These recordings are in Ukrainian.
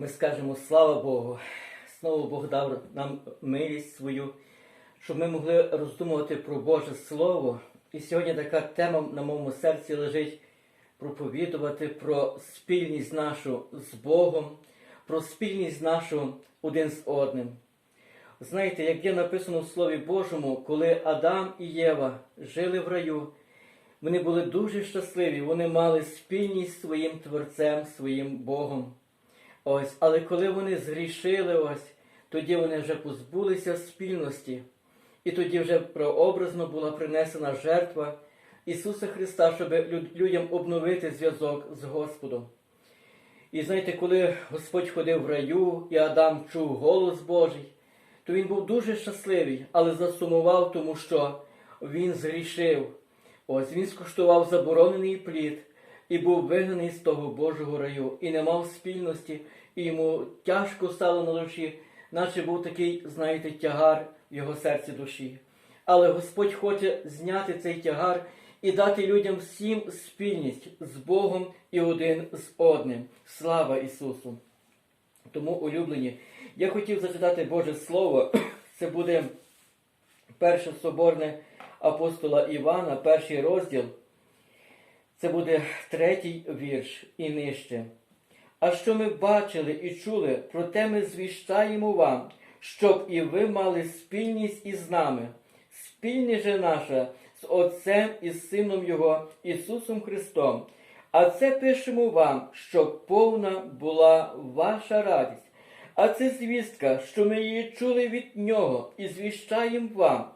Ми скажемо слава Богу. Знову Бог дав нам милість свою, щоб ми могли роздумувати про Боже Слово. І сьогодні така тема на моєму серці лежить проповідувати про спільність нашу з Богом, про спільність нашу один з одним. Знаєте, як є написано в Слові Божому, коли Адам і Єва жили в раю, вони були дуже щасливі, вони мали спільність з своїм Творцем, своїм Богом. Ось, але коли вони згрішили, ось, тоді вони вже позбулися спільності. І тоді вже прообразно була принесена жертва Ісуса Христа, щоб людям обновити зв'язок з Господом. І знаєте, коли Господь ходив в раю, і Адам чув голос Божий, то він був дуже щасливий, але засумував, тому що він згрішив. Ось він скуштував заборонений плід і був вигнаний з того Божого раю, і не мав спільності, і йому тяжко стало на душі, наче був такий, знаєте, тягар в його серці душі. Але Господь хоче зняти цей тягар і дати людям всім спільність з Богом і один з одним. Слава Ісусу! Тому, улюблені, я хотів зачитати Боже Слово. Це буде перше соборне апостола Івана, перший розділ. Це буде третій вірш і нижче. А що ми бачили і чули, проте ми звіщаємо вам, щоб і ви мали спільність із нами. Спільність же наша з Отцем і з Сином Його Ісусом Христом. А це пишемо вам, щоб повна була ваша радість. А це звістка, що ми її чули від Нього і звіщаємо вам.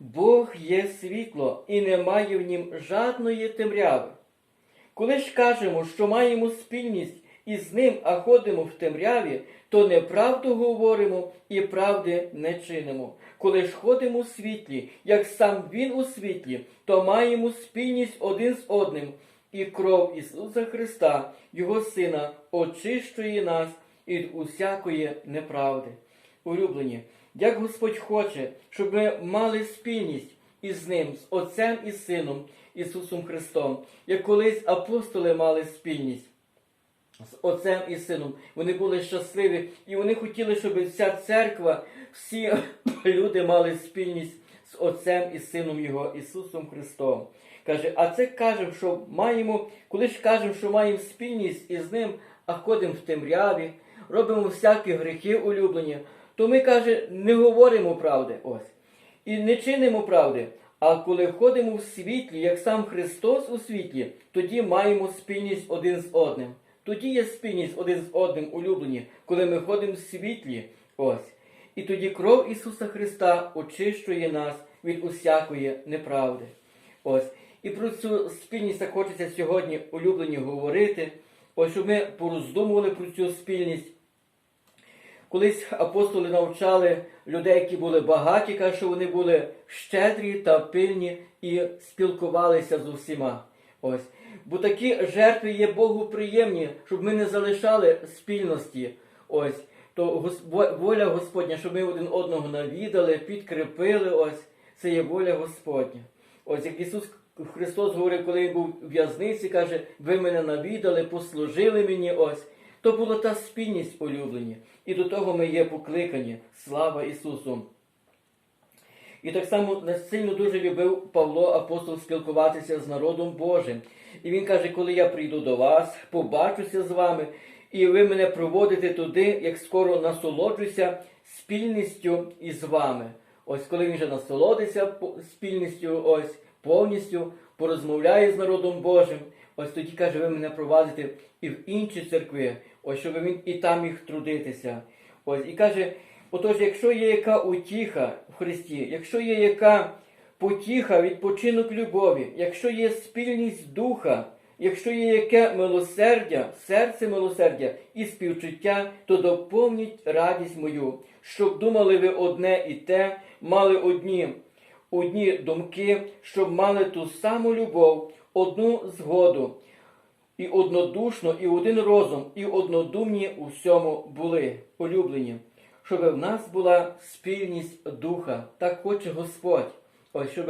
Бог є світло, і немає в нім жадної темряви. Коли ж кажемо, що маємо спільність із ним, а ходимо в темряві, то неправду говоримо і правди не чинимо. Коли ж ходимо у світлі, як сам Він у світлі, то маємо спільність один з одним, і кров Ісуса Христа, Його Сина, очищує нас від усякої неправди. Улюблені, як Господь хоче, щоб ми мали спільність із Ним, з Отцем і Сином Ісусом Христом, як колись апостоли мали спільність з Отцем і Сином. Вони були щасливі, і вони хотіли, щоб вся церква, всі люди мали спільність з Отцем і Сином Його Ісусом Христом. Каже, а це кажемо, що маємо, коли ж кажемо, що маємо спільність із ним, а ходимо в темряві, робимо всякі гріхи улюблені, то ми, каже, не говоримо правди. Ось. І не чинимо правди. А коли ходимо в світлі, як сам Христос у світлі, тоді маємо спільність один з одним. Тоді є спільність один з одним улюблені, коли ми ходимо в світлі. Ось. І тоді кров Ісуса Христа очищує нас від усякої неправди. Ось. І про цю спільність так хочеться сьогодні улюблені говорити. Ось щоб ми пороздумували про цю спільність. Колись апостоли навчали людей, які були багаті, каже, що вони були щедрі та пильні і спілкувалися з усіма. Ось. Бо такі жертви є Богу приємні, щоб ми не залишали спільності. Ось. То воля Господня, щоб ми один одного навідали, підкріпили. Ось. Це є воля Господня. Ось як Ісус Христос говорив, коли він був в в'язниці, каже, ви мене навідали, послужили мені ось. То була та спільність улюблені. І до того ми є покликані. Слава Ісусу! І так само сильно дуже любив Павло апостол спілкуватися з народом Божим. І він каже, коли я прийду до вас, побачуся з вами, і ви мене проводите туди, як скоро насолоджуся спільністю із вами. Ось коли він вже насолодиться спільністю, ось повністю порозмовляє з народом Божим. Ось тоді каже, ви мене провадите і в інші церкви, ось щоб він і там міг трудитися. Ось і каже, отож, якщо є яка утіха в Христі, якщо є яка потіха, відпочинок любові, якщо є спільність духа, якщо є яке милосердя, серце милосердя і співчуття, то доповніть радість мою, щоб думали ви одне і те, мали одні, одні думки, щоб мали ту саму любов, одну згоду, і однодушно, і один розум, і однодумні у всьому були улюблені, щоб в нас була спільність духа, так хоче Господь. Ось щоб,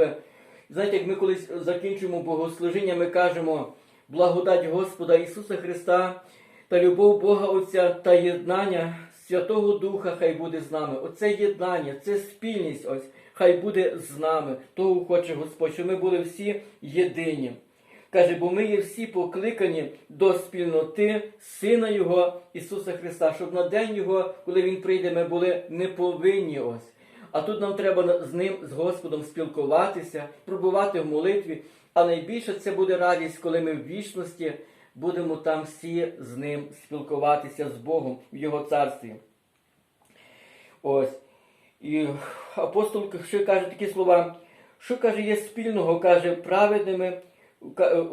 знаєте, як ми колись закінчуємо богослужіння, ми кажемо благодать Господа Ісуса Христа та любов Бога Отця та єднання Святого Духа хай буде з нами. Оце єднання, це спільність ось, хай буде з нами. Того хоче Господь, щоб ми були всі єдині. Каже, бо ми є всі покликані до спільноти Сина Його Ісуса Христа, щоб на день Його, коли Він прийде, ми були не повинні ось. А тут нам треба з ним, з Господом спілкуватися, пробувати в молитві. А найбільше це буде радість, коли ми в вічності будемо там всі з ним спілкуватися з Богом в Його царстві. Ось. І апостол ще каже такі слова, що каже, є спільного, каже, праведними,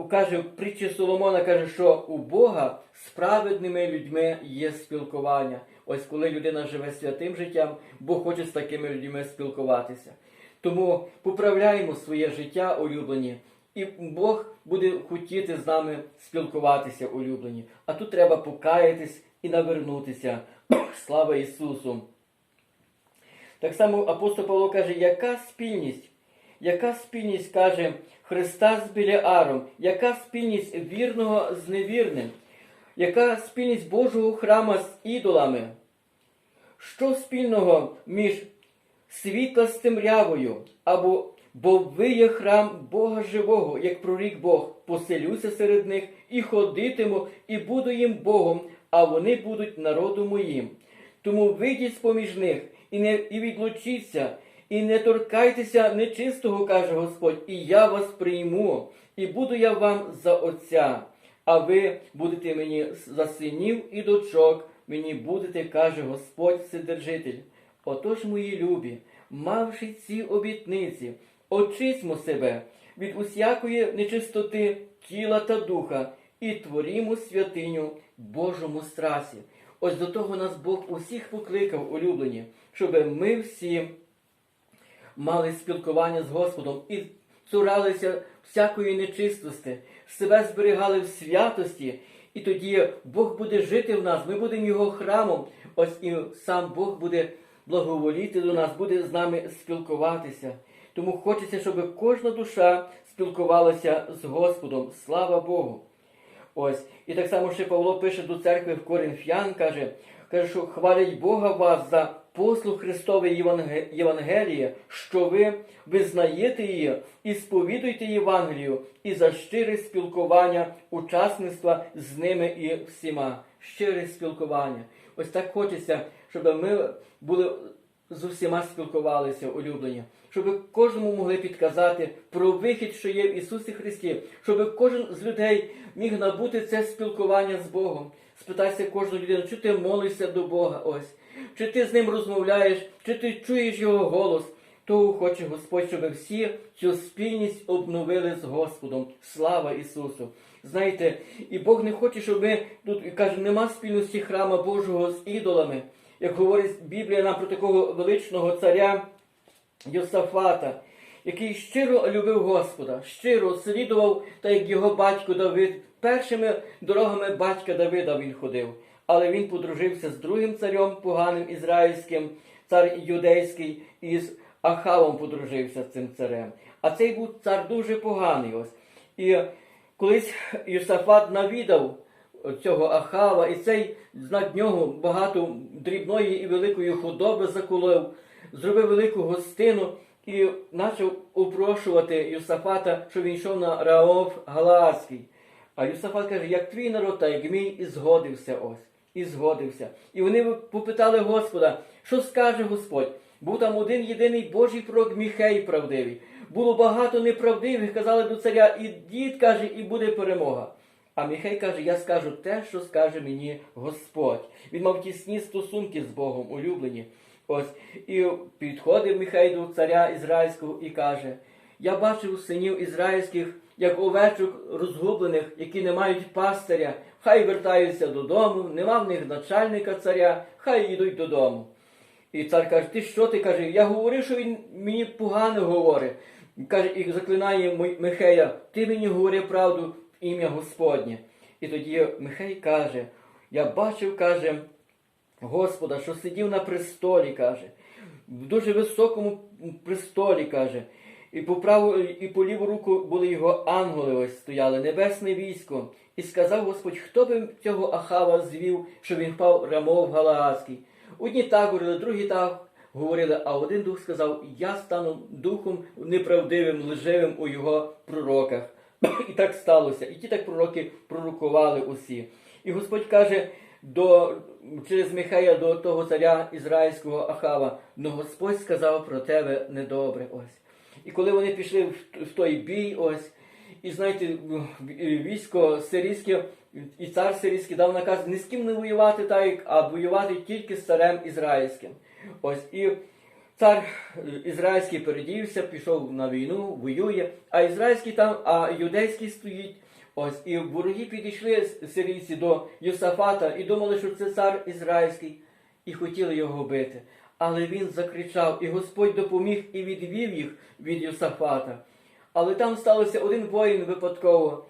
каже, в притчі Соломона каже, що у Бога з праведними людьми є спілкування. Ось коли людина живе святим життям, Бог хоче з такими людьми спілкуватися. Тому поправляємо своє життя, улюблені, і Бог буде хотіти з нами спілкуватися, улюблені. А тут треба покаятись і навернутися. Слава Ісусу! Так само апостол Павло каже, яка спільність? Яка спільність каже Христа з Біліаром? Яка спільність вірного з невірним? Яка спільність Божого храма з ідолами? Що спільного між світла з темрявою? Або бо ви є храм Бога живого, як прорік Бог, поселюся серед них і ходитиму, і буду їм Богом, а вони будуть народом моїм. Тому вийдіть з-поміж них і не і відлучіться, і не торкайтеся нечистого, каже Господь, і я вас прийму, і буду я вам за Отця, а ви будете мені за синів і дочок, мені будете, каже Господь Вседержитель. Отож, мої любі, мавши ці обітниці, очисьмо себе від усякої нечистоти тіла та духа і творімо святиню Божому страсі. Ось до того нас Бог усіх покликав, улюблені, щоб ми всі мали спілкування з Господом і цуралися всякої нечистості, себе зберігали в святості, і тоді Бог буде жити в нас, ми будемо Його храмом. Ось і сам Бог буде благоволіти до нас, буде з нами спілкуватися. Тому хочеться, щоб кожна душа спілкувалася з Господом. Слава Богу! Ось. І так само ще Павло пише до церкви в Коринфян, каже, каже, що хвалять Бога вас за послуг Христової Єванге- Євангелії, що ви визнаєте її і сповідуєте Євангелію, і за щире спілкування, учасництва з ними і всіма. Щире спілкування. Ось так хочеться, щоб ми були з усіма спілкувалися, улюблені, щоб кожному могли підказати про вихід, що є в Ісусі Христі, щоб кожен з людей міг набути це спілкування з Богом. Спитайся кожну людину, чи ти молишся до Бога ось, чи ти з ним розмовляєш, чи ти чуєш його голос. Того хоче Господь, щоб всі цю спільність обновили з Господом. Слава Ісусу! Знаєте, і Бог не хоче, щоб ми тут каже, нема спільності храма Божого з ідолами. Як говорить Біблія нам про такого величного царя Йосафата, який щиро любив Господа, щиро слідував, так як його батько Давид, першими дорогами батька Давида він ходив. Але він подружився з другим царем поганим ізраїльським, цар юдейський, із Ахавом подружився з цим царем. А цей був цар дуже поганий. ось. І колись Йосафат навідав цього Ахава, і цей знак нього багато дрібної і великої худоби заколов, зробив велику гостину і почав упрошувати Юсафата, щоб він йшов на Раов Галаадський. А Юсафат каже, як твій народ, та як мій, і згодився ось. І згодився. І вони попитали Господа, що скаже Господь? Був там один єдиний Божий пророк Міхей правдивий. Було багато неправдивих, казали до царя, і дід каже, і буде перемога. А Міхей каже, я скажу те, що скаже мені Господь. Він мав тісні стосунки з Богом, улюблені. Ось, і підходив Міхей до царя Ізраїльського і каже: Я бачив синів ізраїльських, як овечок розгублених, які не мають пастиря, хай вертаються додому, нема в них начальника царя, хай йдуть додому. І цар каже, ти що ти каже? Я говорив, що він мені погано говорить. Каже, і заклинає Михея, ти мені говори правду ім'я Господнє. І тоді Михей каже, я бачив, каже, Господа, що сидів на престолі, каже, в дуже високому престолі, каже. І по праву і по ліву руку були його ангели ось стояли, небесне військо. І сказав Господь, хто би цього Ахава звів, що він впав Рамов Галаадський. Одні так говорили, другі так говорили, а один дух сказав: Я стану духом неправдивим, лживим у його пророках. І так сталося. І ті так пророки пророкували усі. І Господь каже до, через Михая до того царя ізраїльського Ахава, но Господь сказав про тебе недобре. Ось. І коли вони пішли в, в той бій, ось, і знаєте, військо сирійське, і цар сирійський дав наказ ні з ким не воювати, так, а воювати тільки з царем ізраїльським. Ось, і цар е, ізраїльський передівся, пішов на війну, воює, а ізраїльський там, а юдейський стоїть. Ось, і вороги підійшли сирійці до Йосафата і думали, що це цар ізраїльський, і хотіли його бити. Але він закричав, і Господь допоміг і відвів їх від Йосафата. Але там сталося один воїн випадково,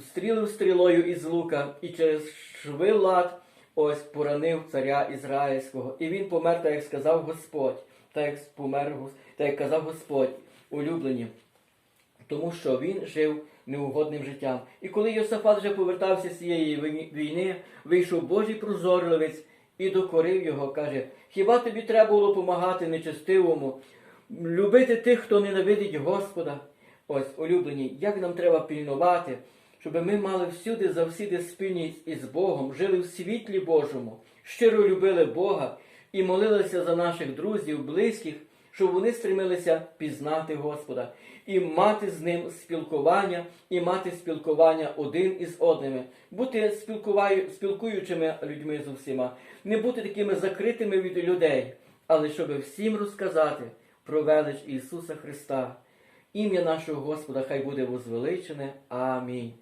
стрілив стрілою із лука і через шви лад ось поранив царя Ізраїльського. І він помер, так як сказав Господь, так як помер, так як казав Господь, улюблені тому що він жив неугодним життям. І коли Йосафат вже повертався з цієї війни, вийшов Божий прозорливець і докорив його, каже: Хіба тобі треба було помагати нечестивому, любити тих, хто ненавидить Господа? Ось, улюблені, як нам треба пільнувати, щоб ми мали всюди завсіди спільність із Богом, жили в світлі Божому, щиро любили Бога і молилися за наших друзів, близьких, щоб вони стремилися пізнати Господа і мати з ним спілкування, і мати спілкування один із одними, бути спілкуваю- спілкуючими людьми з усіма, не бути такими закритими від людей, але щоб всім розказати про велич Ісуса Христа. Ім'я нашого Господа хай буде возвеличене. Амінь.